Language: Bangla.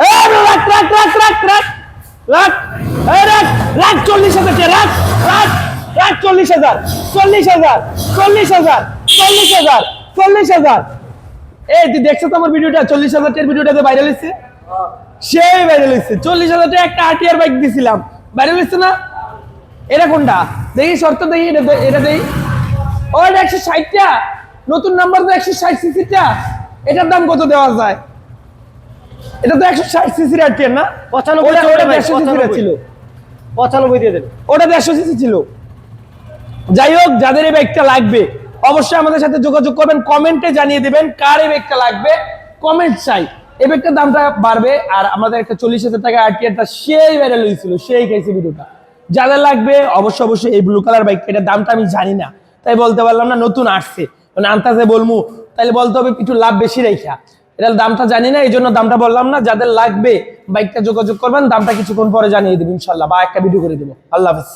রাখ রাখ রাখ রাখ রাখ। চল্লিশ হাজার রাখ রাখ রাখ, চল্লিশ হাজার চল্লিশ হাজার চল্লিশ হাজার চল্লিশ হাজার চল্লিশ হাজার। দেখছ ভিডিওটা? চল্লিশ হাজার সেই বাইক না? কোনটা? দেখি এটা এটা ও একশো ষাটটা নতুন নাম্বার তো একশো ষাট সিসিটা এটার দাম কত দেওয়া যায়? এটা তো একশো ষাট সিসির আরটিআর না? পঁচানব্বই ওটা দেড়শো সিসির। ছিল। পঁচানব্বই দিয়ে দেন। ওটা দেড়শো সিসি ছিল। যাই হোক যাদের এই ব্যাগটা লাগবে অবশ্যই আমাদের সাথে যোগাযোগ করবেন কমেন্টে জানিয়ে দেবেন কার এই ব্যাগটা লাগবে। কমেন্ট চাই। এই ব্যাগটার দামটা বাড়বে আর আমাদের একটা চল্লিশ হাজার টাকা আরটিআরটা সেই ভাইরাল হয়েছিল সেই খাইছে ভিডিওটা যাদের লাগবে অবশ্যই অবশ্যই এই ব্লু কালার বাইকটা এটার দামটা আমি জানি না। তাই বলতে পারলাম না নতুন আসছে। মানে আন্তাজে বলমু তাহলে বলতে হবে একটু লাভ বেশি রেখা। এটার দামটা জানি না এই জন্য দামটা বললাম না। যাদের লাগবে বাইকটা যোগাযোগ করবেন, দামটা কিছুক্ষণ পরে জানিয়ে দেবো ইনশাল্লাহ, বা একটা ভিডিও করে দেবো। আল্লাহ হাফিজ।